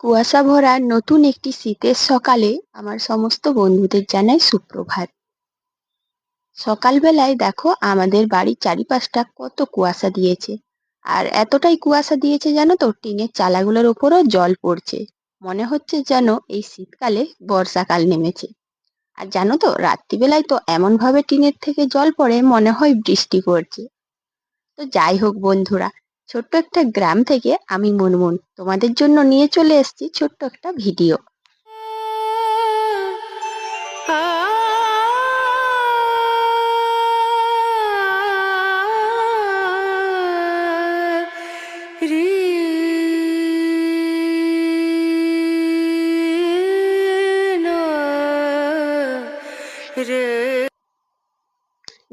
কুয়াশা ভরা নতুন একটি শীতের সকালে আমার সমস্ত বন্ধুদের জানাই সুপ্রভাত। সকালবেলায় দেখো আমাদের বাড়ির চারিপাশটা কত কুয়াশা দিয়েছে। আর এতটাই কুয়াশা দিয়েছে জানো তো, টিনের চালাগুলোর ওপরও জল পড়ছে। মনে হচ্ছে যেন এই শীতকালে বর্ষাকাল নেমেছে। আর জানো তো, রাত্রিবেলায় তো এমন ভাবে টিনের থেকে জল পড়ে মনে হয় বৃষ্টি পড়ছে। তো যাই হোক বন্ধুরা, ছোট্ট একটা গ্রাম থেকে আমি মুনমুন তোমাদের জন্য নিয়ে চলে এসেছি ছোট্ট একটা ভিডিও।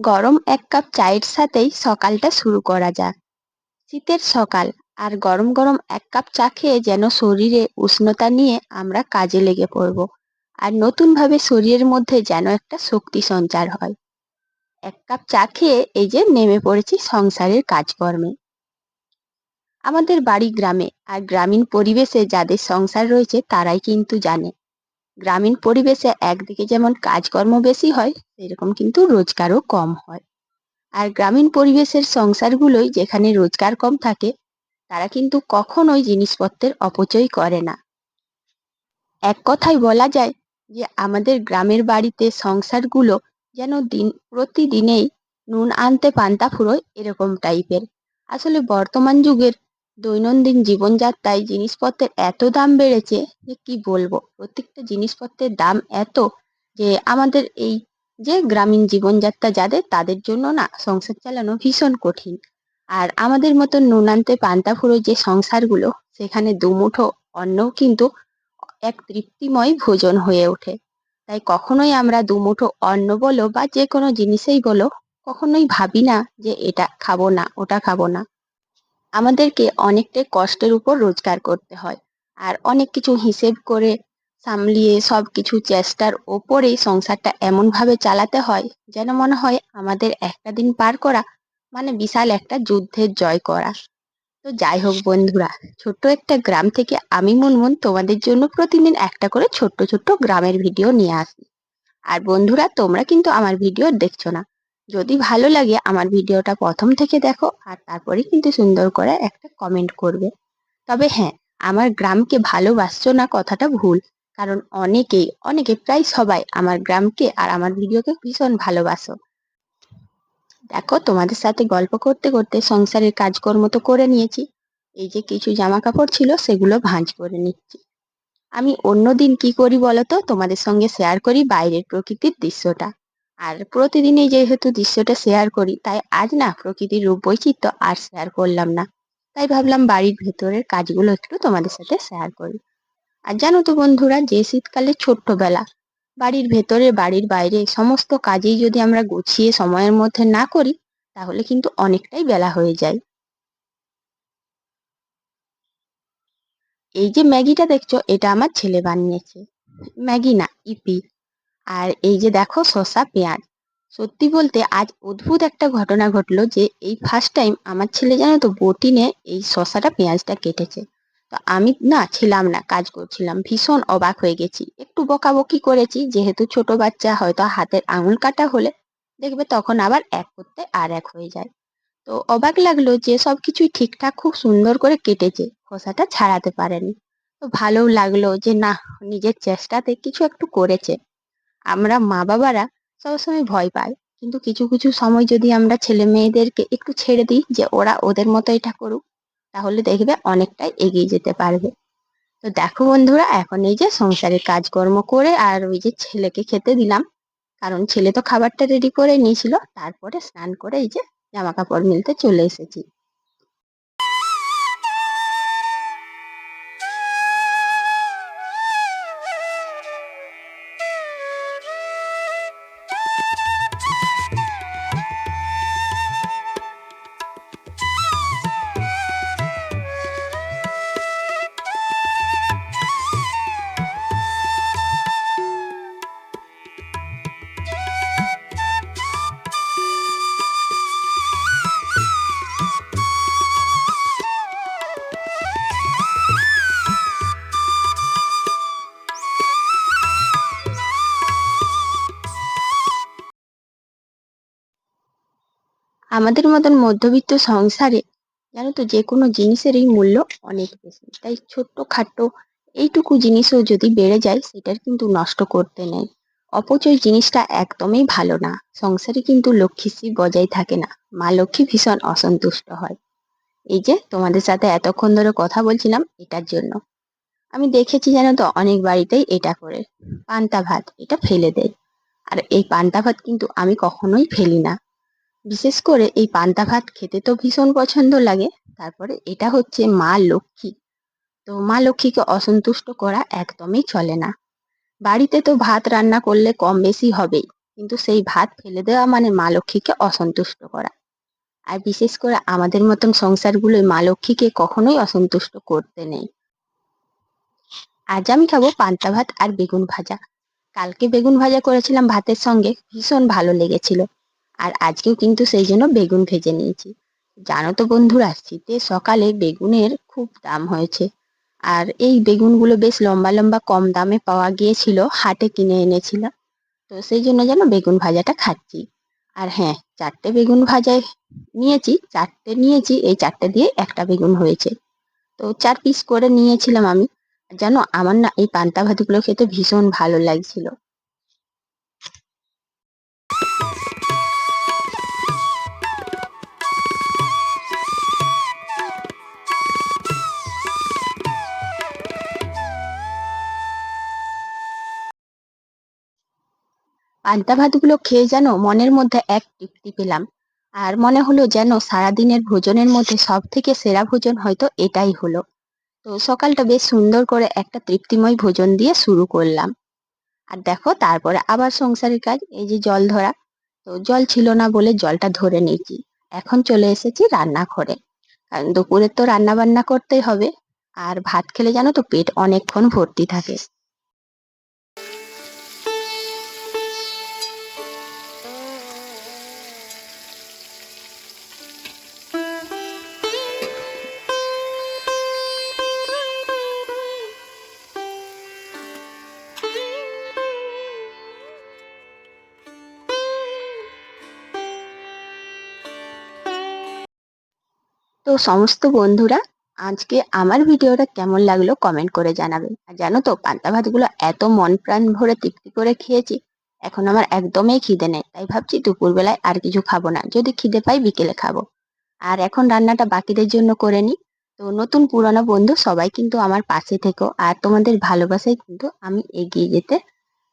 গরম এক কাপ চায়ের সাথেই সকালটা শুরু করা যাক। শীতের সকাল, আর গরম গরম এক কাপ চা খেয়ে যেন শরীরে উষ্ণতা নিয়ে আমরা কাজে লেগে পড়ব, আর নতুনভাবে শরীরের মধ্যে যেন একটা শক্তি সঞ্চার হয়। এক কাপ চা খেয়ে এই যে নেমে পড়েছি সংসারের কাজকর্মে। আমাদের বাড়ি গ্রামে, আর গ্রামীণ পরিবেশে যাদের সংসার রয়েছে তারাই কিন্তু জানে গ্রামীণ পরিবেশে একদিকে যেমন কাজকর্ম বেশি হয়, সেরকম কিন্তু রোজগারও কম হয়। আর গ্রামীণ পরিবেশের সংসারগুলোই যেখানে রোজগার কম থাকে, তারা কিন্তু কখনোই জিনিসপত্রের অপচয় করে না। এক কথায় বলা যায় যে, আমাদের গ্রামের বাড়িতে সংসারগুলো যেন দিন, প্রতিদিনেই নুন আনতে পান্তা ফুরোয় এরকম টাইপের আসলে বর্তমান যুগের দৈনন্দিন জীবনযাত্রায় জিনিসপত্রের এত দাম বেড়েছে যে কি বলব? প্রত্যেকটা জিনিসপত্রের দাম এত যে আমাদের এই যে গ্রামীণ জীবনযাত্রা যাদের, তাদের জন্য না সংসার চালানো ভীষণ কঠিন। আর আমাদের মতো নুনান্তে পান্তা ফুরো যে সংসারগুলো, সেখানে দুমুঠো অন্নও কিন্তু এক তৃপ্তিময় ভোজন হয়ে ওঠে। তাই কখনোই আমরা দুমুঠো অন্ন বলো বা যে কোনো জিনিসেই বলো, কখনোই ভাবি না যে এটা খাব না, ওটা খাব না। আমাদেরকে অনেকটাই কষ্টের উপর রোজগার করতে হয়। আর অনেক কিছু হিসেব করে সামলিয়ে সব কিছু চেষ্টার ওপরেই সংসারটা এমনভাবে চালাতে হয় যেন মনে হয় আমাদের একটা দিন পার করা মানে বিশাল একটা যুদ্ধের জয় করা। তো যাই হোক বন্ধুরা, ছোট্ট একটা গ্রাম থেকে আমি মুনমুন তোমাদের জন্য প্রতিদিন একটা করে ছোট্ট ছোট্ট গ্রামের ভিডিও নিয়ে আসি। আর বন্ধুরা, তোমরা কিন্তু আমার ভিডিও দেখছ না। যদি ভালো লাগে আমার ভিডিওটা প্রথম থেকে দেখো, আর তারপরে কিন্তু সুন্দর করে একটা কমেন্ট করবে। তবে হ্যাঁ আমার গ্রামকে ভালোবাসছো না কথাটা ভুল। কারণ অনেকেই, অনেকে প্রায় সবাই আমার গ্রামকে আর আমার ভিডিওকে ভীষণ ভালোবাসো। দেখো, তোমাদের সাথে গল্প করতে করতে সংসারের কাজকর্ম তো করে নিয়েছি। এই যে কিছু জামা কাপড় ছিল, সেগুলো ভাঁজ করে নিচ্ছি। আমি অন্য দিন কি করি বলতো তোমাদের সঙ্গে শেয়ার করি বাইরের প্রকৃতির দৃশ্যটা। আর প্রতিদিনই যেহেতু দৃশ্যটা শেয়ার করি, তাই আজ না প্রকৃতির রূপ বৈচিত্র্য আর শেয়ার করলাম না। তাই ভাবলাম বাড়ির ভেতরের কাজগুলো একটু তোমাদের সাথে শেয়ার করি। আর জানো তো বন্ধুরা, যে শীতকালে ছোট্টবেলা বাড়ির ভেতরে, বাড়ির বাইরে সমস্ত কাজেই যদি আমরা গুছিয়ে সময়ের মধ্যে না করি, তাহলে কিন্তু অনেকটাই বেলা হয়ে যায়। এই যে ম্যাগিটা দেখছ, এটা আমার ছেলে বানিয়েছে। ম্যাগি না, ইপি। আর এই যে দেখো শসা পেঁয়াজ সত্যি বলতে আজ অদ্ভুত একটা ঘটনা ঘটলো যে এই ফার্স্ট টাইম আমার ছেলে জানো তো বটিনে এই শসাটা পেঁয়াজটা কেটেছে। তো আমি না ছিলাম না, কাজ করছিলাম, ভীষণ অবাক হয়ে গেছি। একটু বকাবকি করেছি, যেহেতু ছোট বাচ্চা, হয়তো হাতের আঙুল কাটা হলে দেখবে তখন আবার এক করতে আর এক হয়ে যায়। তো অবাক লাগল যে সব কিছুই ঠিকঠাক, খুব সুন্দর করে কেটেছে খোসাটা ছাড়াতে পারেনি। তো ভালোও লাগল যে না, নিজের চেষ্টাতে কিছু একটু করেছে। আমরা মা বাবারা সবসময় ভয় পাই কিন্তু কিছু কিছু সময় যদি আমরা ছেলে মেয়েদেরকে একটু ছেড়ে দিই যে ওরা ওদের মতো এটা করুক তাহলে দেখবে অনেকটাই এগিয়ে যেতে পারবে। তো দেখো বন্ধুরা, এখন এই যে সংসারের কাজকর্ম করে আর ওই যে ছেলেকে খেতে দিলাম, কারণ ছেলে তো খাবারটা রেডি করে নিয়েছিল, তারপরে স্নান করে এই যে জামা কাপড় মিলতে চলে এসেছি। আমাদের মতন মধ্যবিত্ত সংসারে জানো তো যে কোনো জিনিসেরই মূল্য অনেক বেশি। তাই ছোট্ট খাট্ট এইটুকু জিনিসও যদি বেড়ে যায়, সেটার কিন্তু নষ্ট করতে নেই। অপচয় জিনিসটা একদমই ভালো না। সংসারে কিন্তু লক্ষ্মীশ্রী বজায় থাকে না। মা লক্ষ্মী ভীষণ অসন্তুষ্ট হয়। এই যে তোমাদের সাথে এতক্ষণ ধরে কথা বলছিলাম এটার জন্য। আমি দেখেছি জানো তো অনেক বাড়িতেই এটা করে। পান্তা ভাত, এটা ফেলে দেয়। আর এই পান্তা ভাত কিন্তু আমি কখনোই ফেলি না। বিশেষ করে এই পান্তা ভাত খেতে তো ভীষণ পছন্দ লাগে। তারপরে এটা হচ্ছে মা লক্ষ্মী। তো মা লক্ষ্মীকে অসন্তুষ্ট করা একদমই চলে না। বাড়িতে তো ভাত রান্না করলে কম বেশি হবেই, কিন্তু সেই ভাত ফেলে দেওয়া মানে মা লক্ষ্মীকে অসন্তুষ্ট করা। আর বিশেষ করে আমাদের মতন সংসারগুলোয় মা লক্ষ্মীকে কখনোই অসন্তুষ্ট করতে নেই। আজ আমি খাব পান্তা ভাত আর বেগুন ভাজা। কালকে বেগুন ভাজা করেছিলাম ভাতের সঙ্গে, ভীষণ ভালো লেগেছিল। আর আজকেও কিন্তু সেই জন্য বেগুন ভেজে নিয়েছি। জানো তো বন্ধুরা শীতের সকালে বেগুনের খুব দাম হয়েছে। আর এই বেগুনগুলো বেশ লম্বা লম্বা কম দামে পাওয়া গিয়েছিল, হাটে কিনে এনেছিল তো সেই জন্য যেন বেগুন ভাজাটা খাচ্ছি। আর হ্যাঁ চারটে বেগুন ভাজায় নিয়েছি, চারটে নিয়েছি, এই চারটে দিয়ে একটা বেগুন হয়েছে। তো চার পিস করে নিয়েছিলাম আমি। জানো, আমার না এই পান্তা ভাতগুলো খেতে ভীষণ ভালো লাগছিল। পান্তা ভাতগুলো খেয়ে যেন মনের মধ্যে এক তৃপ্তি পেলাম। আর মনে হলো যেন সারাদিনের ভোজনের মধ্যে সব থেকে সেরা ভোজন হয়তো এটাই হলো। তো সকালটা বেশ সুন্দর করে একটা তৃপ্তিময় ভোজন দিয়ে শুরু করলাম। আর দেখো, তারপরে আবার সংসারের কাজ, এই যে জল ধরা। তো জল ছিল না বলে জলটা ধরে নিয়েছি। এখন চলে এসেছি রান্নাঘরে। কারণ দুপুরে তো রান্না বান্না করতেই হবে। আর ভাত খেলে জানো তো পেট অনেকক্ষণ ভর্তি থাকে। তো সমস্ত বন্ধুরা, আজকে আমার ভিডিওটা কেমন লাগল কমেন্ট করে জানাবে। আর জানো তো, পান্তা ভাতগুলো এত মন প্রাণ ভরে তৃপ্তি করে খেয়েছি, এখন আমার একদমই খিদে নেই। তাই ভাবছি দুপুরবেলায় আর কিছু খাব না, যদি খিদে পাই বিকেলে খাব। আর এখন রান্নাটা বাকিদের জন্য করে নিই। তো নতুন পুরনো বন্ধু, সবাই কিন্তু আমার পাশে থেকো। আর তোমাদের ভালোবাসায় কিন্তু আমি এগিয়ে যেতে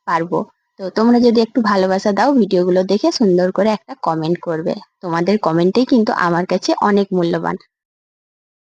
পারব। তো তোমরা যদি একটু ভালোবাসা দাও ভিডিওগুলো দেখে সুন্দর করে একটা কমেন্ট করবে। তোমাদের কমেন্টেই কিন্তু আমার কাছে অনেক মূল্যবান।